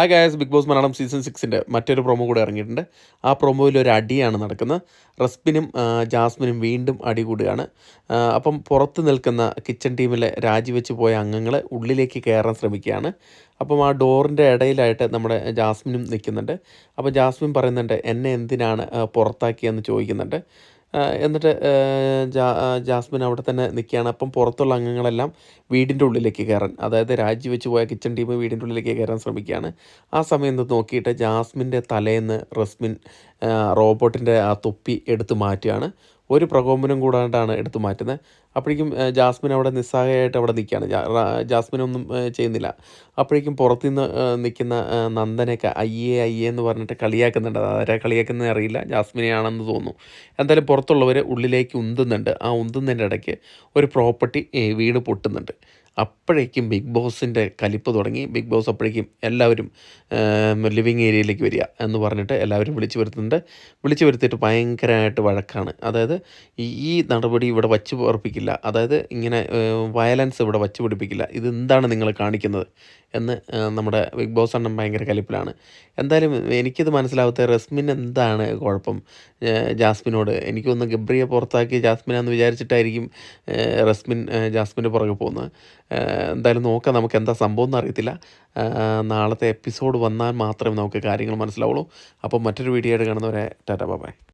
Hi guys Bigg Boss Malayalam season സിക്സിന്റെ മറ്റൊരു promo കൂടെ ഇറങ്ങിയിട്ടുണ്ട്. ആ പ്രൊമോയിൽ ഒരു അടിയാണ് നടക്കുന്നത്. റസ്പിനും ജാസ്മിനും വീണ്ടും അടി കൂടുകയാണ്. അപ്പം പുറത്ത് നിൽക്കുന്ന കിച്ചൺ ടീമിലെ രാജിവെച്ച് പോയ അംഗങ്ങൾ ഉള്ളിലേക്ക് കയറാൻ ശ്രമിക്കുകയാണ്. അപ്പം ആ ഡോറിന്റെ ഇടയിലായിട്ട് നമ്മുടെ ജാസ്മിനും നിൽക്കുന്നുണ്ട്. അപ്പോൾ ജാസ്മിൻ പറയുന്നുണ്ട് എന്നെ എന്തിനാണ് പുറത്താക്കിയെന്ന് ചോദിക്കുന്നുണ്ട്. എന്നിട്ട് ജാസ്മിൻ അവിടെ തന്നെ നിൽക്കുകയാണ്. അപ്പം പുറത്തുള്ള അംഗങ്ങളെല്ലാം വീടിന്റെ ഉള്ളിലേക്ക് കയറാൻ അതായത് രാജിവെച്ച് പോയ കിച്ചൺ ടീം വീടിന്റെ ഉള്ളിലേക്ക് കയറാൻ ശ്രമിക്കുകയാണ്. ആ സമയത്ത് നോക്കിയിട്ട് ജാസ്മിന്റെ തലേന്ന് റസ്മിൻ റോബോട്ടിന്റെ ആ തൊപ്പി എടുത്ത് മാറ്റുകയാണ്. ഒരു പ്രകോപനം കൂടാണ്ടാണ് എടുത്തു മാറ്റുന്നത്. അപ്പോഴേക്കും ജാസ്മിൻ അവിടെ നിസ്സഹായമായിട്ട് അവിടെ നിൽക്കുകയാണ്. ജാസ്മിൻ ഒന്നും ചെയ്യുന്നില്ല. അപ്പോഴേക്കും പുറത്തുനിന്ന് നിന്ന് നിൽക്കുന്ന നന്ദനൊക്കെ അയ്യേ അയ്യേ എന്ന് പറഞ്ഞിട്ട് കളിയാക്കുന്നുണ്ട്. ആരാ കളിയാക്കുന്നത് അറിയില്ല. ജാസ്മിനെയാണെന്ന് തോന്നുന്നു. എന്തായാലും പുറത്തുള്ളവർ ഉള്ളിലേക്ക് ഉന്തുന്നുണ്ട്. ആ ഉന്തുന്നതിന്റെ ഇടയ്ക്ക് ഒരു പ്രോപ്പർട്ടി വീട് പൊട്ടുന്നുണ്ട്. അപ്പോഴേക്കും ബിഗ് ബോസിന്റെ കലിപ്പ് തുടങ്ങി. ബിഗ് ബോസ് അപ്പോഴേക്കും എല്ലാവരും ലിവിങ് ഏരിയയിലേക്ക് വരിക എന്ന് പറഞ്ഞിട്ട് എല്ലാവരും വിളിച്ചു വരുത്തുന്നുണ്ട്. വിളിച്ചു വരുത്തിയിട്ട് ഭയങ്കരമായിട്ട് വഴക്കാണ്. അതായത് ഈ നടപടി ഇവിടെ വച്ച് ഉറപ്പിക്കില്ല. അതായത് ഇങ്ങനെ വയലൻസ് ഇവിടെ വച്ച് പിടിപ്പിക്കില്ല. ഇത് എന്താണ് നിങ്ങൾ കാണിക്കുന്നത് എന്ന് നമ്മുടെ ബിഗ് ബോസ് എണ്ണം ഭയങ്കര കലിപ്പിലാണ്. എന്തായാലും എനിക്കിത് മനസ്സിലാവാത്ത റസ്മിൻ എന്താണ് കുഴപ്പം? ജാസ്മിനോട്. എനിക്കൊന്ന് ഗബ്രിയെ പുറത്താക്കി ജാസ്മിനാന്ന് വിചാരിച്ചിട്ടായിരിക്കും റസ്മിൻ ജാസ്മിന്റെ പുറകെ പോകുന്നത്. എന്തായാലും നോക്കാം നമുക്ക് എന്താ സംഭവം എന്ന് അറിയത്തില്ല. നാളത്തെ എപ്പിസോഡ് വന്നാൽ മാത്രമേ നമുക്ക് കാര്യങ്ങൾ മനസ്സിലാവുള്ളൂ. അപ്പോൾ മറ്റൊരു വീഡിയോ ആയിട്ട് കാണുന്നവരെ ടാറ്റാ ബൈ.